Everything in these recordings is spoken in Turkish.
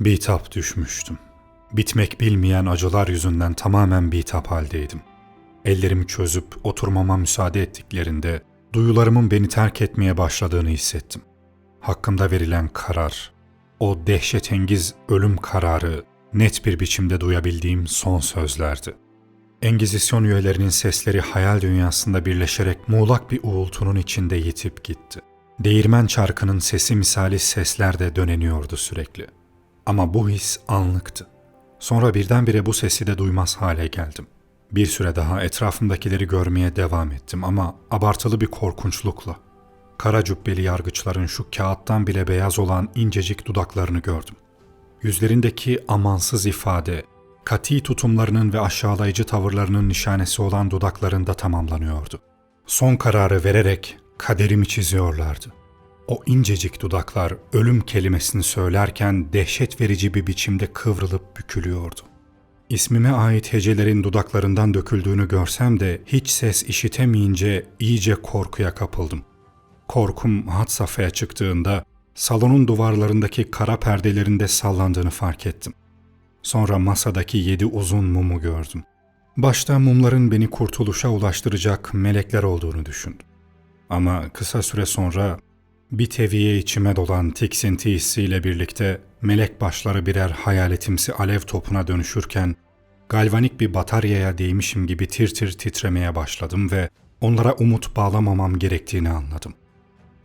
Bitap düşmüştüm. Bitmek bilmeyen acılar yüzünden tamamen bitap haldeydim. Ellerimi çözüp oturmama müsaade ettiklerinde duyularımın beni terk etmeye başladığını hissettim. Hakkımda verilen karar, o dehşetengiz ölüm kararı net bir biçimde duyabildiğim son sözlerdi. Engizisyon üyelerinin sesleri hayal dünyasında birleşerek muğlak bir uğultunun içinde yitip gitti. Değirmen çarkının sesi misali sesler de döneniyordu sürekli. Ama bu his anlıktı. Sonra birdenbire bu sesi de duymaz hale geldim. Bir süre daha etrafımdakileri görmeye devam ettim ama abartılı bir korkunçlukla. Kara cübbeli yargıçların şu kağıttan bile beyaz olan incecik dudaklarını gördüm. Yüzlerindeki amansız ifade, kati tutumlarının ve aşağılayıcı tavırlarının nişanesi olan dudaklarında tamamlanıyordu. Son kararı vererek kaderimi çiziyorlardı. O incecik dudaklar ölüm kelimesini söylerken dehşet verici bir biçimde kıvrılıp bükülüyordu. İsmime ait hecelerin dudaklarından döküldüğünü görsem de hiç ses işitemeyince iyice korkuya kapıldım. Korkum had safhaya çıktığında salonun duvarlarındaki kara perdelerinde sallandığını fark ettim. Sonra masadaki yedi uzun mumu gördüm. Başta mumların beni kurtuluşa ulaştıracak melekler olduğunu düşündüm. Ama kısa süre sonra bir teviye içime dolan tiksinti hissiyle birlikte melek başları birer hayaletimsi alev topuna dönüşürken galvanik bir bataryaya değmişim gibi tir tir titremeye başladım ve onlara umut bağlamamam gerektiğini anladım.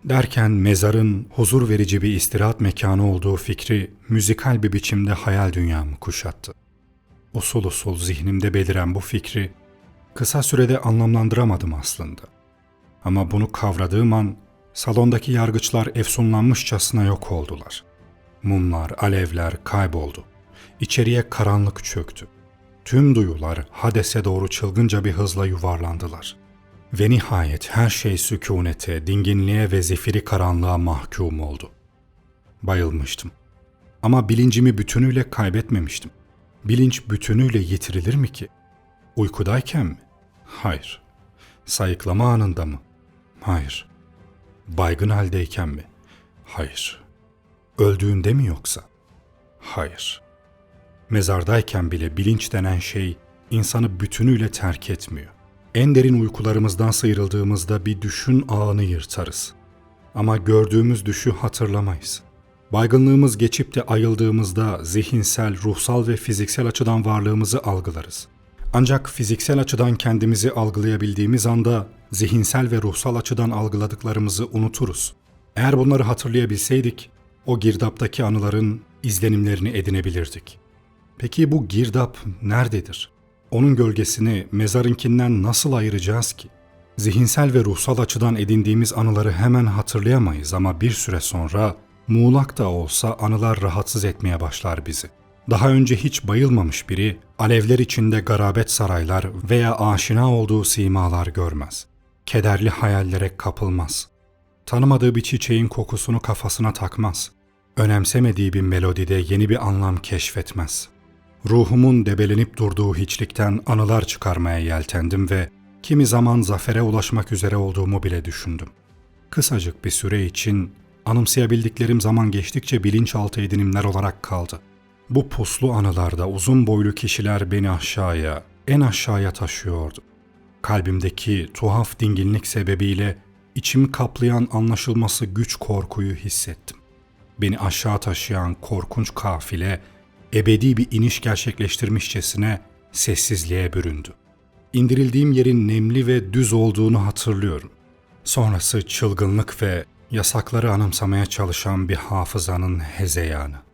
Derken mezarın huzur verici bir istirahat mekanı olduğu fikri müzikal bir biçimde hayal dünyamı kuşattı. Usul usul zihnimde beliren bu fikri kısa sürede anlamlandıramadım aslında. Ama bunu kavradığım an salondaki yargıçlar efsunlanmışçasına yok oldular. Mumlar, alevler kayboldu. İçeriye karanlık çöktü. Tüm duyular Hades'e doğru çılgınca bir hızla yuvarlandılar. Ve nihayet her şey sükunete, dinginliğe ve zifiri karanlığa mahkum oldu. Bayılmıştım. Ama bilincimi bütünüyle kaybetmemiştim. Bilinç bütünüyle yitirilir mi ki? Uykudayken mi? Hayır. Sayıklama anında mı? Hayır. Baygın haldeyken mi? Hayır. Öldüğünde mi yoksa? Hayır. Mezardayken bile bilinç denen şey insanı bütünüyle terk etmiyor. En derin uykularımızdan sıyrıldığımızda bir düşün ağını yırtarız. Ama gördüğümüz düşü hatırlamayız. Baygınlığımız geçip de ayıldığımızda zihinsel, ruhsal ve fiziksel açıdan varlığımızı algılarız. Ancak fiziksel açıdan kendimizi algılayabildiğimiz anda zihinsel ve ruhsal açıdan algıladıklarımızı unuturuz. Eğer bunları hatırlayabilseydik, o girdaptaki anıların izlenimlerini edinebilirdik. Peki bu girdap nerededir? Onun gölgesini mezarınkinden nasıl ayıracağız ki? Zihinsel ve ruhsal açıdan edindiğimiz anıları hemen hatırlayamayız ama bir süre sonra muğlak da olsa anılar rahatsız etmeye başlar bizi. Daha önce hiç bayılmamış biri alevler içinde garabet saraylar veya aşina olduğu simalar görmez. Kederli hayallere kapılmaz. Tanımadığı bir çiçeğin kokusunu kafasına takmaz. Önemsemediği bir melodide yeni bir anlam keşfetmez. Ruhumun debelenip durduğu hiçlikten anılar çıkarmaya yeltendim ve kimi zaman zafere ulaşmak üzere olduğumu bile düşündüm. Kısacık bir süre için anımsayabildiklerim zaman geçtikçe bilinçaltı edinimler olarak kaldı. Bu puslu anılarda uzun boylu kişiler beni aşağıya, en aşağıya taşıyordu. Kalbimdeki tuhaf dinginlik sebebiyle içimi kaplayan anlaşılması güç korkuyu hissettim. Beni aşağı taşıyan korkunç kafile ebedi bir iniş gerçekleştirmişçesine sessizliğe büründü. İndirildiğim yerin nemli ve düz olduğunu hatırlıyorum. Sonrası çılgınlık ve yasakları anımsamaya çalışan bir hafızanın hezeyanı.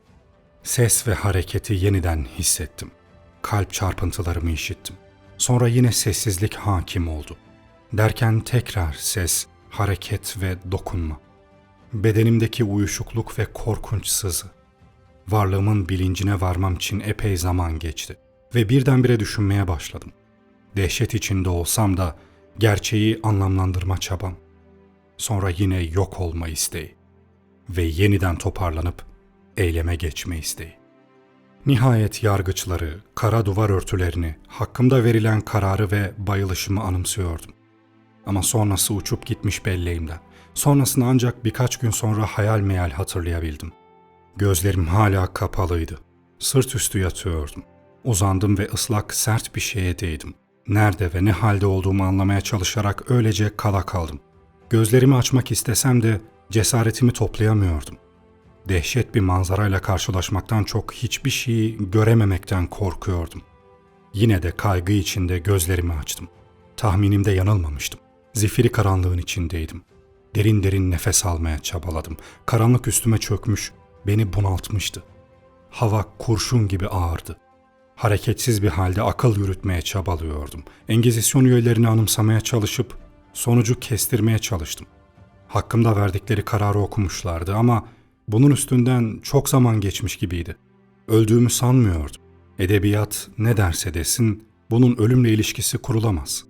Ses ve hareketi yeniden hissettim. Kalp çarpıntılarımı işittim. Sonra yine sessizlik hakim oldu. Derken tekrar ses, hareket ve dokunma. Bedenimdeki uyuşukluk ve korkunç sızı. Varlığımın bilincine varmam için epey zaman geçti ve birdenbire düşünmeye başladım. Dehşet içinde olsam da gerçeği anlamlandırma çabam. Sonra yine yok olma isteği ve yeniden toparlanıp eyleme geçme isteği. Nihayet yargıçları, kara duvar örtülerini, hakkımda verilen kararı ve bayılışımı anımsıyordum. Ama sonrası uçup gitmiş belleğimden. Sonrasını ancak birkaç gün sonra hayal meyal hatırlayabildim. Gözlerim hala kapalıydı. Sırt üstü yatıyordum. Uzandım ve ıslak sert bir şeye değdim. Nerede ve ne halde olduğumu anlamaya çalışarak öylece kala kaldım. Gözlerimi açmak istesem de cesaretimi toplayamıyordum. Dehşet bir manzarayla karşılaşmaktan çok hiçbir şeyi görememekten korkuyordum. Yine de kaygı içinde gözlerimi açtım. Tahminimde yanılmamıştım. Zifiri karanlığın içindeydim. Derin derin nefes almaya çabaladım. Karanlık üstüme çökmüş, beni bunaltmıştı. Hava kurşun gibi ağırdı. Hareketsiz bir halde akıl yürütmeye çabalıyordum. Engizisyon üyelerini anımsamaya çalışıp sonucu kestirmeye çalıştım. Hakkımda verdikleri kararı okumuşlardı ama bunun üstünden çok zaman geçmiş gibiydi. Öldüğümü sanmıyordum. Edebiyat ne derse desin bunun ölümle ilişkisi kurulamaz.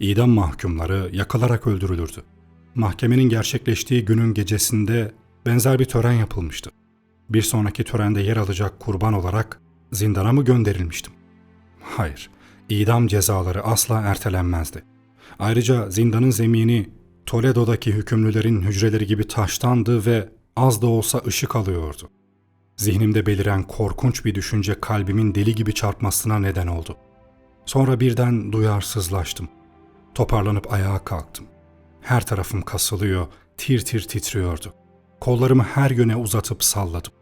İdam mahkumları yakılarak öldürülürdü. Mahkemenin gerçekleştiği günün gecesinde benzer bir tören yapılmıştı. Bir sonraki törende yer alacak kurban olarak zindana mı gönderilmiştim? Hayır, idam cezaları asla ertelenmezdi. Ayrıca zindanın zemini Toledo'daki hükümlülerin hücreleri gibi taştandı ve az da olsa ışık alıyordu. Zihnimde beliren korkunç bir düşünce kalbimin deli gibi çarpmasına neden oldu. Sonra birden duyarsızlaştım. Toparlanıp ayağa kalktım. Her tarafım kasılıyor, tir tir titriyordu. Kollarımı her yöne uzatıp salladım.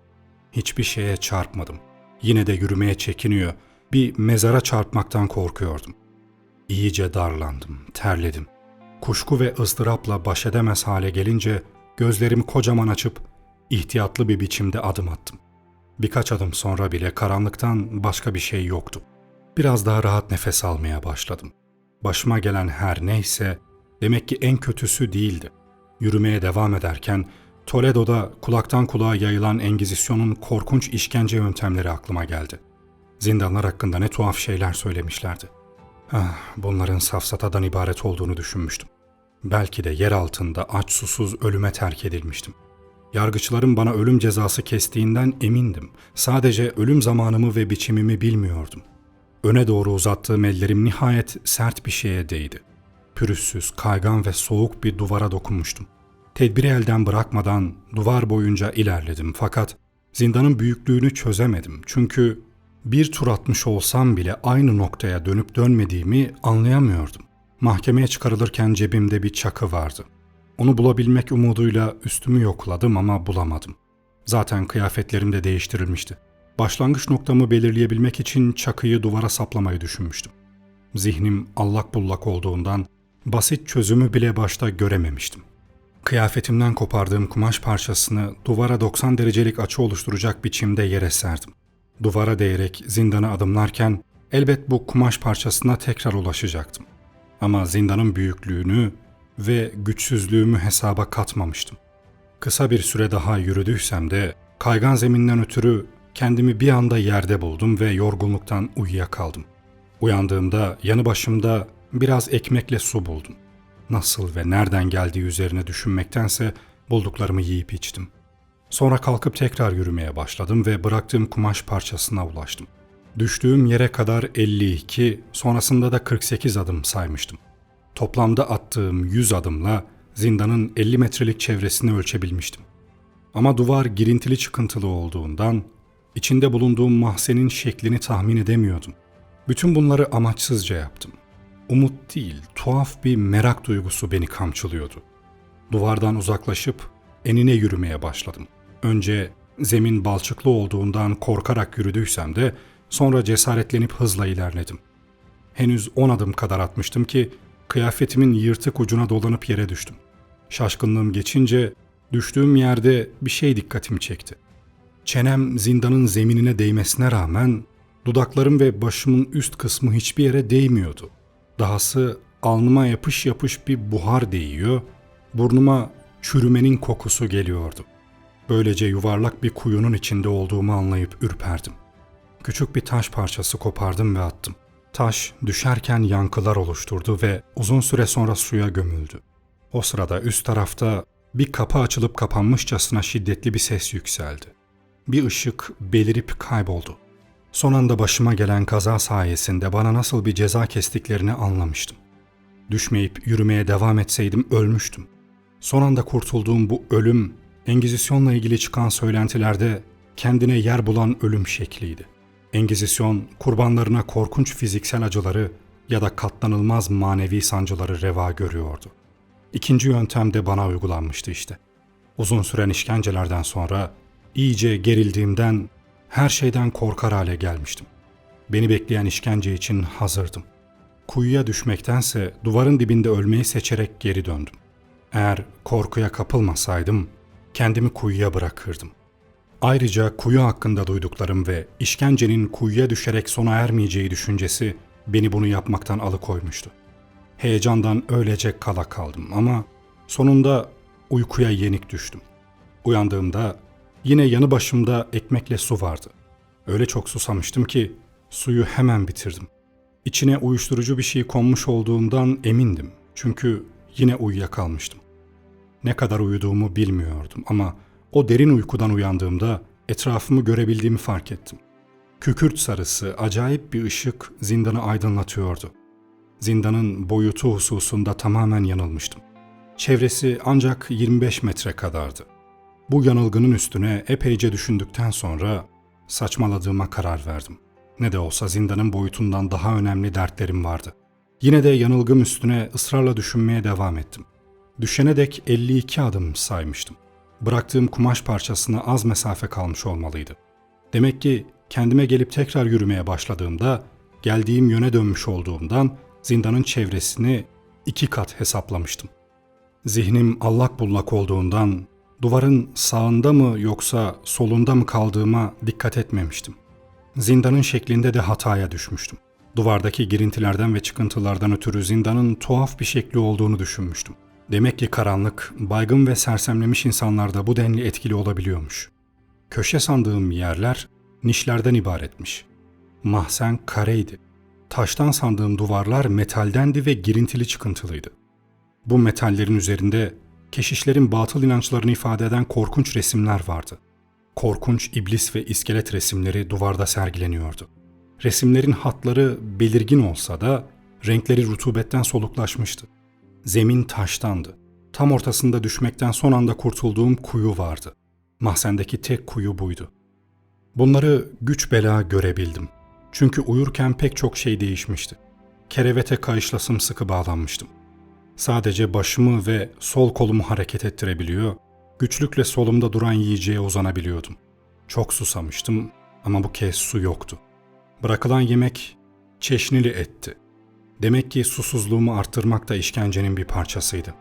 Hiçbir şeye çarpmadım. Yine de yürümeye çekiniyor, bir mezara çarpmaktan korkuyordum. İyice darlandım, terledim. Kuşku ve ızdırapla baş edemez hale gelince gözlerimi kocaman açıp ihtiyatlı bir biçimde adım attım. Birkaç adım sonra bile karanlıktan başka bir şey yoktu. Biraz daha rahat nefes almaya başladım. Başıma gelen her neyse demek ki en kötüsü değildi. Yürümeye devam ederken Toledo'da kulaktan kulağa yayılan Engizisyon'un korkunç işkence yöntemleri aklıma geldi. Zindanlar hakkında ne tuhaf şeyler söylemişlerdi. Ah, bunların safsatadan ibaret olduğunu düşünmüştüm. Belki de yer altında aç susuz ölüme terk edilmiştim. Yargıçların bana ölüm cezası kestiğinden emindim. Sadece ölüm zamanımı ve biçimimi bilmiyordum. Öne doğru uzattığım ellerim nihayet sert bir şeye değdi. Pürüzsüz, kaygan ve soğuk bir duvara dokunmuştum. Tedbiri elden bırakmadan duvar boyunca ilerledim fakat zindanın büyüklüğünü çözemedim. Çünkü bir tur atmış olsam bile aynı noktaya dönüp dönmediğimi anlayamıyordum. Mahkemeye çıkarılırken cebimde bir çakı vardı. Onu bulabilmek umuduyla üstümü yokladım ama bulamadım. Zaten kıyafetlerim de değiştirilmişti. Başlangıç noktamı belirleyebilmek için çakıyı duvara saplamayı düşünmüştüm. Zihnim allak bullak olduğundan basit çözümü bile başta görememiştim. Kıyafetimden kopardığım kumaş parçasını duvara 90 derecelik açı oluşturacak biçimde yere serdim. Duvara değerek zindana adımlarken elbet bu kumaş parçasına tekrar ulaşacaktım. Ama zindanın büyüklüğünü ve güçsüzlüğümü hesaba katmamıştım. Kısa bir süre daha yürüdüysem de kaygan zeminden ötürü kendimi bir anda yerde buldum ve yorgunluktan uyuyakaldım. Uyandığımda yanı başımda biraz ekmekle su buldum. Nasıl ve nereden geldiği üzerine düşünmektense bulduklarımı yiyip içtim. Sonra kalkıp tekrar yürümeye başladım ve bıraktığım kumaş parçasına ulaştım. Düştüğüm yere kadar 52, sonrasında da 48 adım saymıştım. Toplamda attığım 100 adımla zindanın 50 metrelik çevresini ölçebilmiştim. Ama duvar girintili çıkıntılı olduğundan içinde bulunduğum mahzenin şeklini tahmin edemiyordum. Bütün bunları amaçsızca yaptım. Umut değil, tuhaf bir merak duygusu beni kamçılıyordu. Duvardan uzaklaşıp enine yürümeye başladım. Önce zemin balçıklı olduğundan korkarak yürüdüysem de sonra cesaretlenip hızla ilerledim. Henüz on adım kadar atmıştım ki kıyafetimin yırtık ucuna dolanıp yere düştüm. Şaşkınlığım geçince düştüğüm yerde bir şey dikkatimi çekti. Çenem zindanın zeminine değmesine rağmen dudaklarım ve başımın üst kısmı hiçbir yere değmiyordu. Dahası alnıma yapış yapış bir buhar değiyor, burnuma çürümenin kokusu geliyordu. Böylece yuvarlak bir kuyunun içinde olduğumu anlayıp ürperdim. Küçük bir taş parçası kopardım ve attım. Taş düşerken yankılar oluşturdu ve uzun süre sonra suya gömüldü. O sırada üst tarafta bir kapı açılıp kapanmışçasına şiddetli bir ses yükseldi. Bir ışık belirip kayboldu. Son anda başıma gelen kaza sayesinde bana nasıl bir ceza kestiklerini anlamıştım. Düşmeyip yürümeye devam etseydim ölmüştüm. Son anda kurtulduğum bu ölüm, Engizisyonla ilgili çıkan söylentilerde kendine yer bulan ölüm şekliydi. Engizisyon kurbanlarına korkunç fiziksel acıları ya da katlanılmaz manevi sancıları reva görüyordu. İkinci yöntem de bana uygulanmıştı işte. Uzun süren işkencelerden sonra iyice gerildiğimden her şeyden korkar hale gelmiştim. Beni bekleyen işkence için hazırdım. Kuyuya düşmektense duvarın dibinde ölmeyi seçerek geri döndüm. Eğer korkuya kapılmasaydım kendimi kuyuya bırakırdım. Ayrıca kuyu hakkında duyduklarım ve işkencenin kuyuya düşerek sona ermeyeceği düşüncesi beni bunu yapmaktan alıkoymuştu. Heyecandan öylece kala kaldım ama sonunda uykuya yenik düştüm. Uyandığımda yine yanı başımda ekmekle su vardı. Öyle çok susamıştım ki suyu hemen bitirdim. İçine uyuşturucu bir şey konmuş olduğundan emindim. Çünkü yine uyuyakalmıştım. Ne kadar uyuduğumu bilmiyordum ama o derin uykudan uyandığımda etrafımı görebildiğimi fark ettim. Kükürt sarısı acayip bir ışık zindanı aydınlatıyordu. Zindanın boyutu hususunda tamamen yanılmıştım. Çevresi ancak 25 metre kadardı. Bu yanılgının üstüne epeyce düşündükten sonra saçmaladığıma karar verdim. Ne de olsa zindanın boyutundan daha önemli dertlerim vardı. Yine de yanılgım üstüne ısrarla düşünmeye devam ettim. Düşene dek 52 adım saymıştım. Bıraktığım kumaş parçasına az mesafe kalmış olmalıydı. Demek ki kendime gelip tekrar yürümeye başladığımda, geldiğim yöne dönmüş olduğumdan zindanın çevresini iki kat hesaplamıştım. Zihnim allak bullak olduğundan duvarın sağında mı yoksa solunda mı kaldığıma dikkat etmemiştim. Zindanın şeklinde de hataya düşmüştüm. Duvardaki girintilerden ve çıkıntılardan ötürü zindanın tuhaf bir şekli olduğunu düşünmüştüm. Demek ki karanlık, baygın ve sersemlemiş insanlarda bu denli etkili olabiliyormuş. Köşe sandığım yerler nişlerden ibaretmiş. Mahzen kareydi. Taştan sandığım duvarlar metaldendi ve girintili çıkıntılıydı. Bu metallerin üzerinde keşişlerin batıl inançlarını ifade eden korkunç resimler vardı. Korkunç iblis ve iskelet resimleri duvarda sergileniyordu. Resimlerin hatları belirgin olsa da renkleri rutubetten soluklaşmıştı. Zemin taştandı. Tam ortasında düşmekten son anda kurtulduğum kuyu vardı. Mahzendeki tek kuyu buydu. Bunları güç bela görebildim. Çünkü uyurken pek çok şey değişmişti. Kerevete kayışla sımsıkı bağlanmıştım. Sadece başımı ve sol kolumu hareket ettirebiliyor, güçlükle solumda duran yiyeceğe uzanabiliyordum. Çok susamıştım ama bu kez su yoktu. Bırakılan yemek çeşnili etti. Demek ki susuzluğumu arttırmak da işkencenin bir parçasıydı.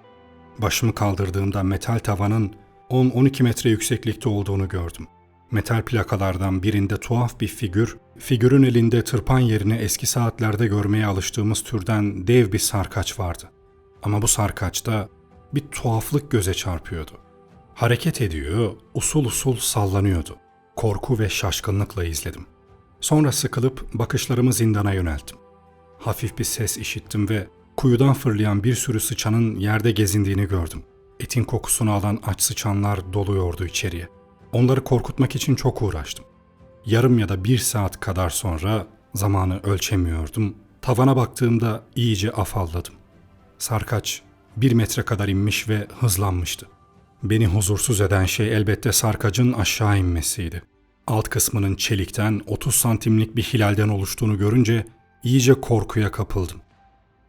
Başımı kaldırdığımda metal tavanın 10-12 metre yükseklikte olduğunu gördüm. Metal plakalardan birinde tuhaf bir figür, figürün elinde tırpan yerine eski saatlerde görmeye alıştığımız türden dev bir sarkaç vardı. Ama bu sarkaçta bir tuhaflık göze çarpıyordu. Hareket ediyor, usul usul sallanıyordu. Korku ve şaşkınlıkla izledim. Sonra sıkılıp bakışlarımı zindana yönelttim. Hafif bir ses işittim ve kuyudan fırlayan bir sürü sıçanın yerde gezindiğini gördüm. Etin kokusunu alan aç sıçanlar doluyordu içeriye. Onları korkutmak için çok uğraştım. Yarım ya da bir saat kadar sonra zamanı ölçemiyordum. Tavana baktığımda iyice afalladım. Sarkaç bir metre kadar inmiş ve hızlanmıştı. Beni huzursuz eden şey elbette sarkacın aşağı inmesiydi. Alt kısmının çelikten 30 santimlik bir hilalden oluştuğunu görünce iyice korkuya kapıldım.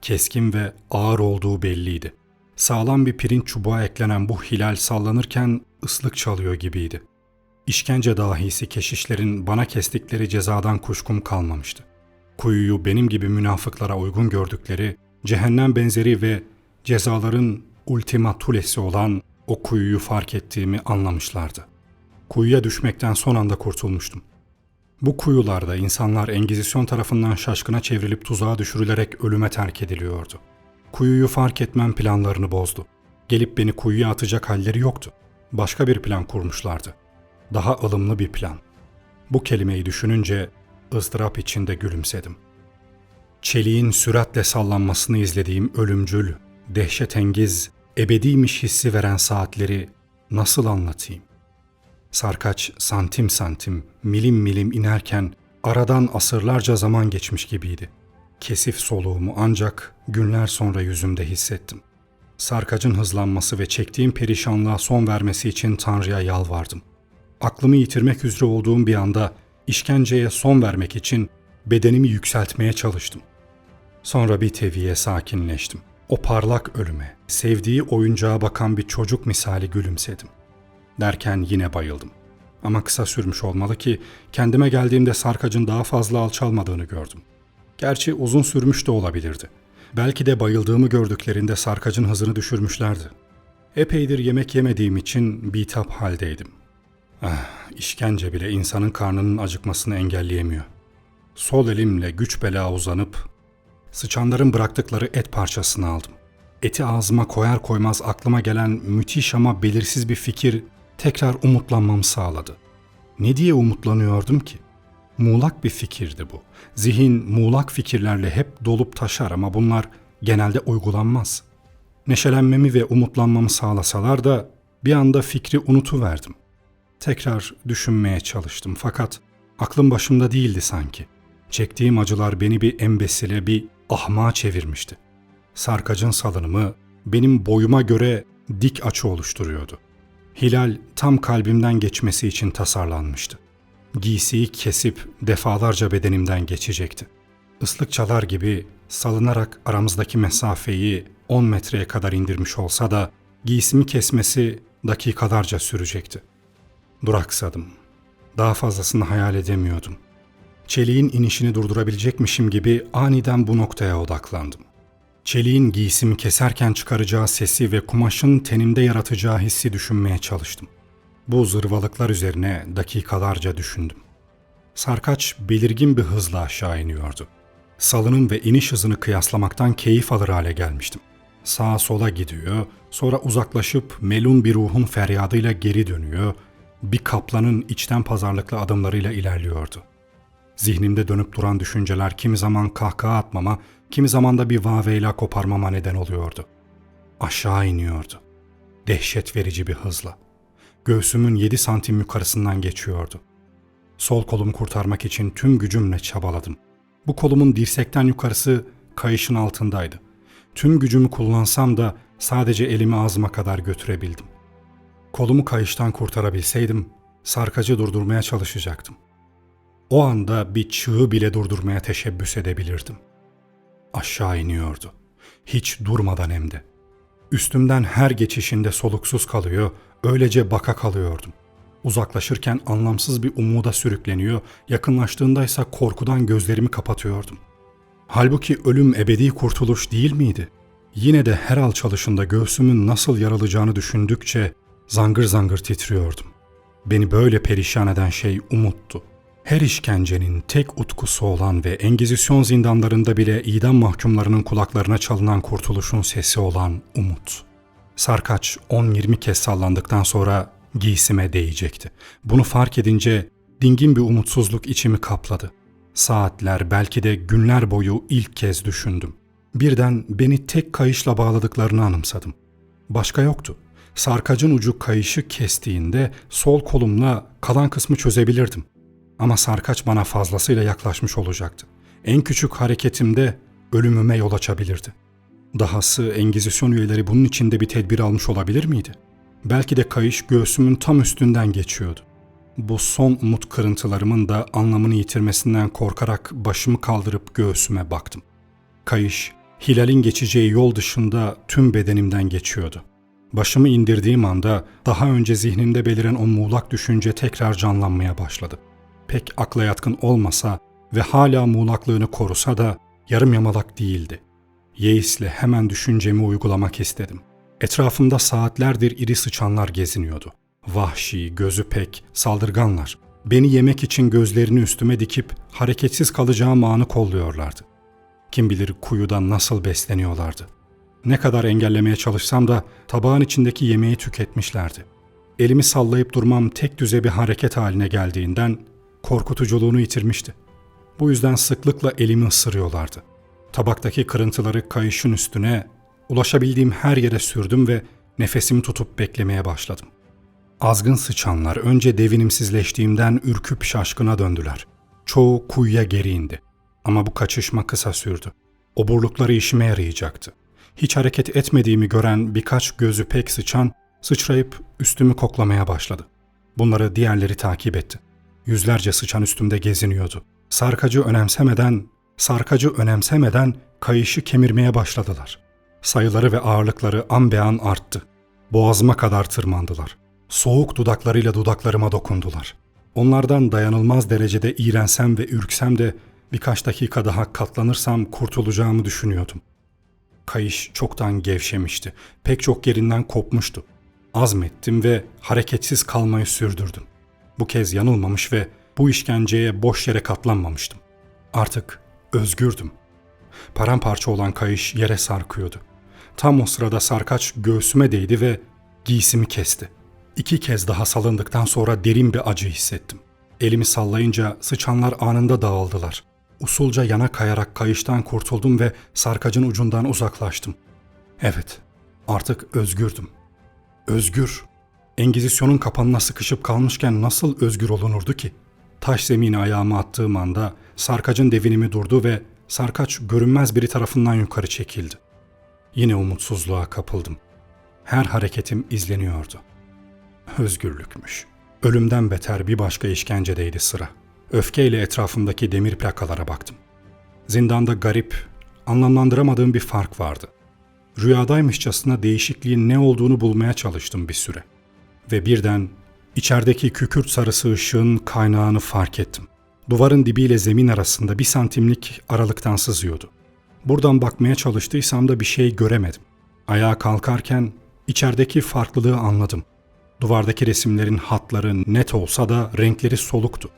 Keskin ve ağır olduğu belliydi. Sağlam bir pirinç çubuğa eklenen bu hilal sallanırken ıslık çalıyor gibiydi. İşkence dahisi keşişlerin bana kestikleri cezadan kuşkum kalmamıştı. Kuyuyu benim gibi münafıklara uygun gördükleri, cehennem benzeri ve cezaların ultima tulesi olan o kuyuyu fark ettiğimi anlamışlardı. Kuyuya düşmekten son anda kurtulmuştum. Bu kuyularda insanlar Engizisyon tarafından şaşkına çevrilip tuzağa düşürülerek ölüme terk ediliyordu. Kuyuyu fark etmem planlarını bozdu. Gelip beni kuyuya atacak halleri yoktu. Başka bir plan kurmuşlardı. Daha ılımlı bir plan. Bu kelimeyi düşününce ızdırap içinde gülümsedim. Çeliğin süratle sallanmasını izlediğim ölümcül, dehşetengiz, ebediymiş hissi veren saatleri nasıl anlatayım? Sarkaç santim santim, milim milim inerken aradan asırlarca zaman geçmiş gibiydi. Kesif soluğumu ancak günler sonra yüzümde hissettim. Sarkacın hızlanması ve çektiğim perişanlığa son vermesi için Tanrı'ya yalvardım. aklımı yitirmek üzere olduğum bir anda işkenceye son vermek için bedenimi yükseltmeye çalıştım. Sonra bir teviye sakinleştim. O parlak ölüme, sevdiği oyuncağa bakan bir çocuk misali gülümsedim. Derken yine bayıldım. Ama kısa sürmüş olmalı ki kendime geldiğimde sarkacın daha fazla alçalmadığını gördüm. Gerçi uzun sürmüş de olabilirdi. Belki de bayıldığımı gördüklerinde sarkacın hızını düşürmüşlerdi. Epeydir yemek yemediğim için bitap haldeydim. Ah, işkence bile insanın karnının acıkmasını engelleyemiyor. Sol elimle güç bela uzanıp sıçanların bıraktıkları et parçasını aldım. Eti ağzıma koyar koymaz aklıma gelen müthiş ama belirsiz bir fikir tekrar umutlanmamı sağladı. Ne diye umutlanıyordum ki? Muğlak bir fikirdi bu. Zihin muğlak fikirlerle hep dolup taşar ama bunlar genelde uygulanmaz. Neşelenmemi ve umutlanmamı sağlasalar da bir anda fikri unutuverdim. Tekrar düşünmeye çalıştım fakat aklım başımda değildi sanki. Çektiğim acılar beni bir embesile, bir ahmağa çevirmişti. Sarkacın salınımı benim boyuma göre dik açı oluşturuyordu. Hilal tam kalbimden geçmesi için tasarlanmıştı. Giysiyi kesip defalarca bedenimden geçecekti. Islık çalar gibi salınarak aramızdaki mesafeyi 10 metreye kadar indirmiş olsa da giysimi kesmesi dakikalarca sürecekti. Duraksadım. Daha fazlasını hayal edemiyordum. Çeliğin inişini durdurabilecekmişim gibi aniden bu noktaya odaklandım. Çeliğin giysimi keserken çıkaracağı sesi ve kumaşın tenimde yaratacağı hissi düşünmeye çalıştım. Bu zırvalıklar üzerine dakikalarca düşündüm. Sarkaç belirgin bir hızla aşağı iniyordu. Salınım ve iniş hızını kıyaslamaktan keyif alır hale gelmiştim. Sağa sola gidiyor, sonra uzaklaşıp melun bir ruhun feryadıyla geri dönüyor, bir kaplanın içten pazarlıklı adımlarıyla ilerliyordu. Zihnimde dönüp duran düşünceler kimi zaman kahkaha atmama, kimi zaman da bir vaveyla koparmama neden oluyordu. Aşağı iniyordu. Dehşet verici bir hızla. Göğsümün yedi santim yukarısından geçiyordu. Sol kolumu kurtarmak için tüm gücümle çabaladım. Bu kolumun dirsekten yukarısı kayışın altındaydı. Tüm gücümü kullansam da sadece elimi ağzıma kadar götürebildim. Kolumu kayıştan kurtarabilseydim sarkacı durdurmaya çalışacaktım. O anda bir çığı bile durdurmaya teşebbüs edebilirdim. Aşağı iniyordu. Hiç durmadan hem de. Üstümden her geçişinde soluksuz kalıyor, öylece baka kalıyordum. Uzaklaşırken anlamsız bir umuda sürükleniyor, yakınlaştığındaysa korkudan gözlerimi kapatıyordum. Halbuki ölüm ebedi kurtuluş değil miydi? Yine de her alçalışında göğsümün nasıl yaralacağını düşündükçe zangır zangır titriyordum. Beni böyle perişan eden şey umuttu. Her işkencenin tek utkusu olan ve Engizisyon zindanlarında bile idam mahkumlarının kulaklarına çalınan kurtuluşun sesi olan umut. Sarkaç 10-20 kez sallandıktan sonra giysime değecekti. Bunu fark edince dingin bir umutsuzluk içimi kapladı. Saatler belki de günler boyu ilk kez düşündüm. Birden beni tek kayışla bağladıklarını anımsadım. Başka yoktu. Sarkacın ucu kayışı kestiğinde sol kolumla kalan kısmı çözebilirdim. Ama sarkaç bana fazlasıyla yaklaşmış olacaktı. En küçük hareketimde ölümüme yol açabilirdi. Dahası Engizisyon üyeleri bunun içinde bir tedbir almış olabilir miydi? Belki de kayış göğsümün tam üstünden geçiyordu. Bu son umut kırıntılarımın da anlamını yitirmesinden korkarak başımı kaldırıp göğsüme baktım. Kayış, Hilal'in geçeceği yol dışında tüm bedenimden geçiyordu. Başımı indirdiğim anda daha önce zihnimde beliren o muğlak düşünce tekrar canlanmaya başladı. Pek akla yatkın olmasa ve hala muğlaklığını korusa da yarım yamalak değildi. Yeis'le hemen düşüncemi uygulamak istedim. Etrafımda saatlerdir iri sıçanlar geziniyordu. Vahşi, gözü pek, saldırganlar. Beni yemek için gözlerini üstüme dikip hareketsiz kalacağım anı kolluyorlardı. Kim bilir kuyudan nasıl besleniyorlardı. Ne kadar engellemeye çalışsam da tabağın içindeki yemeği tüketmişlerdi. Elimi sallayıp durmam tek düze bir hareket haline geldiğinden korkutuculuğunu yitirmişti. Bu yüzden sıklıkla elimi ısırıyorlardı. Tabaktaki kırıntıları kayışın üstüne, ulaşabildiğim her yere sürdüm ve nefesimi tutup beklemeye başladım. Azgın sıçanlar önce devinimsizleştiğimden ürküp şaşkına döndüler. Çoğu kuyuya geri indi. Ama bu kaçışma kısa sürdü. Oburlukları işime yarayacaktı. Hiç hareket etmediğimi gören birkaç gözü pek sıçan sıçrayıp üstümü koklamaya başladı. Bunları diğerleri takip etti. Yüzlerce sıçan üstümde geziniyordu. Sarkacı önemsemeden, sarkacı önemsemeden kayışı kemirmeye başladılar. Sayıları ve ağırlıkları an be an arttı. Boğazıma kadar tırmandılar. Soğuk dudaklarıyla dudaklarıma dokundular. Onlardan dayanılmaz derecede iğrensem ve ürksem de birkaç dakika daha katlanırsam kurtulacağımı düşünüyordum. Kayış çoktan gevşemişti. Pek çok yerinden kopmuştu. Azmettim ve hareketsiz kalmayı sürdürdüm. Bu kez yanılmamış ve bu işkenceye boş yere katlanmamıştım. Artık özgürdüm. Paramparça olan kayış yere sarkıyordu. Tam o sırada sarkaç göğsüme değdi ve giysimi kesti. İki kez daha salındıktan sonra derin bir acı hissettim. Elimi sallayınca sıçanlar anında dağıldılar. Usulca yana kayarak kayıştan kurtuldum ve sarkacın ucundan uzaklaştım. Evet, artık özgürdüm. Özgür. Engizisyonun kapanına sıkışıp kalmışken nasıl özgür olunurdu ki? Taş zemine ayağımı attığım anda sarkacın devinimi durdu ve sarkaç görünmez biri tarafından yukarı çekildi. Yine umutsuzluğa kapıldım. Her hareketim izleniyordu. Özgürlükmüş. Ölümden beter bir başka işkencedeydi sıra. Öfkeyle etrafımdaki demir plakalara baktım. Zindanda garip, anlamlandıramadığım bir fark vardı. Rüyadaymışçasına değişikliğin ne olduğunu bulmaya çalıştım bir süre. Ve birden içerideki kükürt sarısı ışığın kaynağını fark ettim. Duvarın dibiyle zemin arasında bir santimlik aralıktan sızıyordu. Buradan bakmaya çalıştıysam da bir şey göremedim. Ayağa kalkarken içerideki farklılığı anladım. Duvardaki resimlerin hatları net olsa da renkleri soluktu.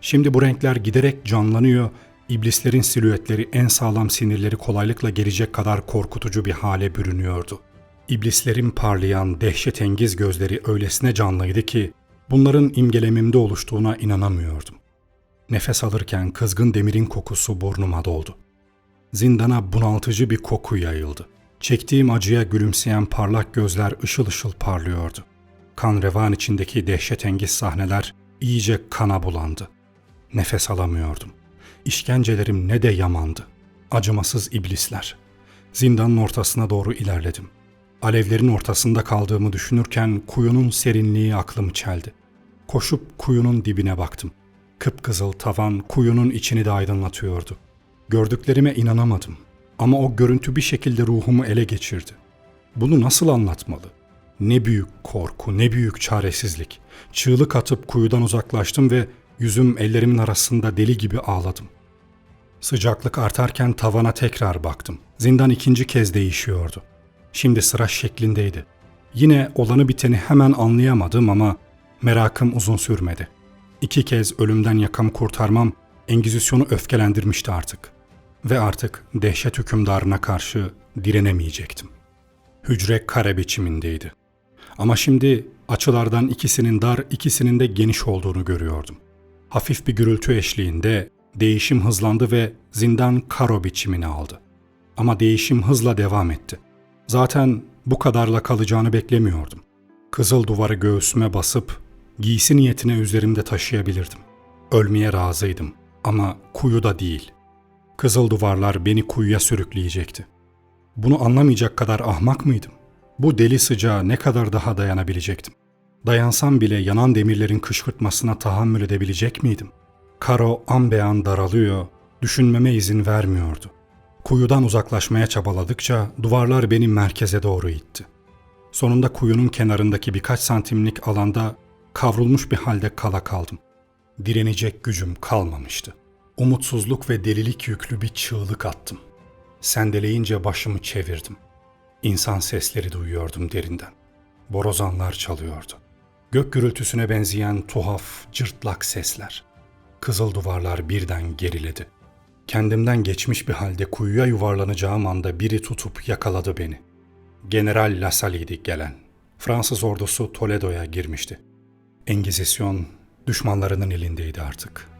Şimdi bu renkler giderek canlanıyor, iblislerin silüetleri en sağlam sinirleri kolaylıkla gelecek kadar korkutucu bir hale bürünüyordu. İblislerin parlayan, dehşetengiz gözleri öylesine canlıydı ki bunların imgelemimde oluştuğuna inanamıyordum. Nefes alırken kızgın demirin kokusu burnuma doldu. Zindana bunaltıcı bir koku yayıldı. Çektiğim acıya gülümseyen parlak gözler ışıl ışıl parlıyordu. Kan revan içindeki dehşetengiz sahneler iyice kana bulandı. Nefes alamıyordum. İşkencelerim ne de yamandı. Acımasız iblisler. Zindanın ortasına doğru ilerledim. Alevlerin ortasında kaldığımı düşünürken kuyunun serinliği aklımı çeldi. Koşup kuyunun dibine baktım. Kıpkızıl tavan kuyunun içini de aydınlatıyordu. Gördüklerime inanamadım. Ama o görüntü bir şekilde ruhumu ele geçirdi. Bunu nasıl anlatmalı? Ne büyük korku, ne büyük çaresizlik. Çığlık atıp kuyudan uzaklaştım ve yüzüm ellerimin arasında deli gibi ağladım. Sıcaklık artarken tavana tekrar baktım. Zindan ikinci kez değişiyordu. Şimdi sıra şeklindeydi. Yine olanı biteni hemen anlayamadım ama merakım uzun sürmedi. İki kez ölümden yakamı kurtarmam Engizisyonu öfkelendirmişti artık. Ve artık dehşet hükümdarına karşı direnemeyecektim. Hücre kare biçimindeydi. Ama şimdi açılardan ikisinin dar, ikisinin de geniş olduğunu görüyordum. Hafif bir gürültü eşliğinde değişim hızlandı ve zindan karo biçimini aldı. Ama değişim hızla devam etti. Zaten bu kadarla kalacağını beklemiyordum. Kızıl duvarı göğsüme basıp giysi niyetine üzerimde taşıyabilirdim. Ölmeye razıydım ama kuyuda değil. Kızıl duvarlar beni kuyuya sürükleyecekti. Bunu anlamayacak kadar ahmak mıydım? Bu deli sıcağa ne kadar daha dayanabilecektim? Dayansam bile yanan demirlerin kışkırtmasına tahammül edebilecek miydim? Karo an an daralıyor, düşünmeme izin vermiyordu. Kuyudan uzaklaşmaya çabaladıkça duvarlar beni merkeze doğru itti. Sonunda kuyunun kenarındaki birkaç santimlik alanda kavrulmuş bir halde kala kaldım. Direnecek gücüm kalmamıştı. Umutsuzluk ve delilik yüklü bir çığlık attım. Sendeleyince başımı çevirdim. İnsan sesleri duyuyordum derinden. Borazanlar çalıyordu. Gök gürültüsüne benzeyen tuhaf, cırtlak sesler. Kızıl duvarlar birden geriledi. Kendimden geçmiş bir halde kuyuya yuvarlanacağım anda biri tutup yakaladı beni. General Lassalle'ydi gelen. Fransız ordusu Toledo'ya girmişti. Engizisyon düşmanlarının elindeydi artık.''